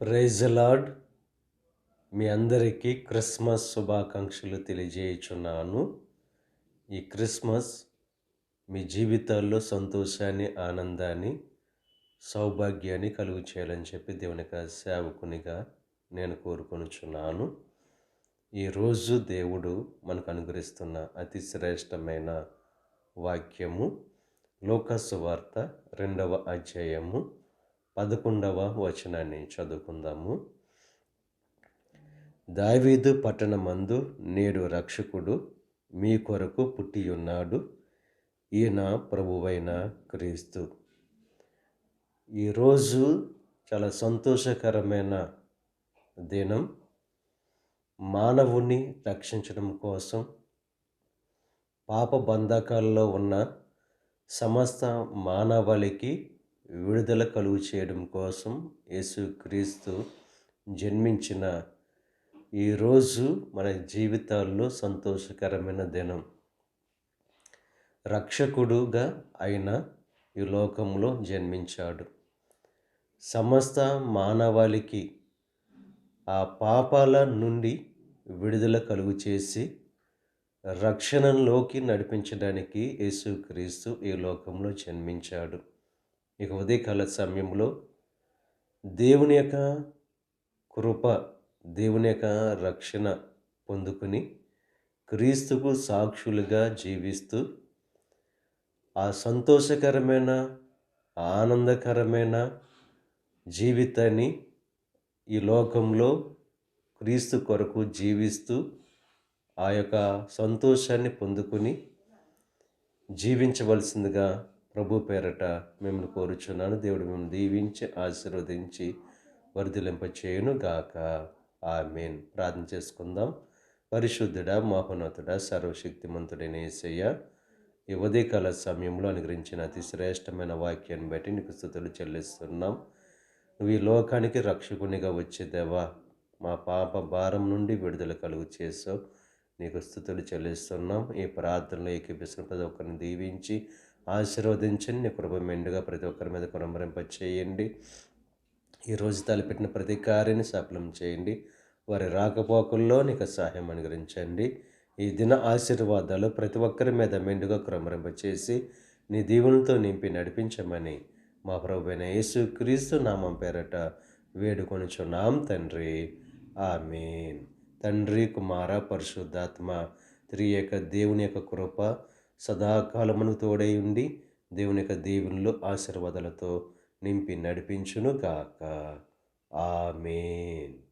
Praise lord. మీ అందరికీ Christmas శుభాకాంక్షలు తెలియజేయుచున్నాను. ఈ క్రిస్మస్ మీ జీవితాల్లో సంతోషాన్ని ఆనందాన్ని సౌభాగ్యాన్ని కలుగు చేయాలని చెప్పి దేవుని సేవకునిగా నేను కోరుకొనుచున్నాను. ఈరోజు దేవుడు మనకు అనుగ్రహిస్తున్న అతి శ్రేష్టమైన వాక్యము లోకసు వార్త రెండవ అధ్యాయము పదకొండవ వచనాన్ని చదువుకుందాము. దావీదు పట్టణమందు నేడు రక్షకుడు మీ కొరకు పుట్టి ఉన్నాడు ఈయన ప్రభువైన క్రీస్తు. ఈరోజు చాలా సంతోషకరమైన దినం. మానవుని రక్షించడం కోసం పాప బంధకాల్లో ఉన్న సమస్త మానవాళికి విడుదల కలుగు చేయడం కోసం యేసుక్రీస్తు జన్మించిన ఈరోజు మన జీవితాల్లో సంతోషకరమైన దినం. రక్షకుడుగా ఆయన ఈ లోకంలో జన్మించాడు. సమస్త మానవాళికి ఆ పాపాల నుండి విడుదల కలుగు చేసి రక్షణలోకి నడిపించడానికి యేసుక్రీస్తు ఈ లోకంలో జన్మించాడు. ఇక ఉదయకాల సమయంలో దేవుని యొక్క కృప దేవుని యొక్క రక్షణ పొందుకుని క్రీస్తుకు సాక్షులుగా జీవిస్తూ ఆ సంతోషకరమైన ఆనందకరమైన జీవితాన్ని ఈ లోకంలో క్రీస్తు కొరకు జీవిస్తూ ఆ యొక్క సంతోషాన్ని పొందుకుని జీవించవలసిందిగా ప్రభు పేరట మిమ్మల్ని కోరుచున్నాను. దేవుడు మిమ్మల్ని దీవించి ఆశీర్వదించి వర్ధిలింప చేయును గాక ఆమెన్. ప్రార్థన చేసుకుందాం. పరిశుద్ధుడా మోహనతుడా సర్వశక్తిమంతుడైన ఏసయ్య ఈ ఉదయకాల సమయంలో అనుగ్రహించిన అతి శ్రేష్టమైన వాక్యాన్ని బట్టి నీకు స్థుతులు చెల్లిస్తున్నాం. నువ్వు ఈ లోకానికి రక్షకునిగా వచ్చేదేవా మా పాప భారం నుండి విడుదల కలుగు చేసావు నీకు స్థుతులు చెల్లిస్తున్నాం. ఈ ప్రార్థనలో ఏకీపిస్తున్న ప్రతి ఒక్కరిని దీవించి ఆశీర్వదించండి. నీ కృప మెండుగా ప్రతి ఒక్కరి మీద కొనమరింప చేయండి ఈరోజు తలపెట్టిన ప్రతి కార్యాన్ని సఫలం చేయండి. వారి రాకపోకల్లో నీకు సహాయం అనుగ్రహించండి. ఈ దిన ఆశీర్వాదాలు ప్రతి ఒక్కరి మీద మెండుగా క్రమరింప చేసి నీ దీవులతో నింపి నడిపించమని మా ప్రభువైన యేసు క్రీస్తు నామం పేరట వేడుకొనుచున్నాం తండ్రి. ఆమెన్. తండ్రి కుమార పరిశుద్ధాత్మ త్రియేక దేవుని యొక్క కృప సదాకాలమును తోడై ఉండి దేవుని యొక్క దీవునిలో ఆశీర్వాదాలతో నింపి నడిపించును కాక ఆమెన్.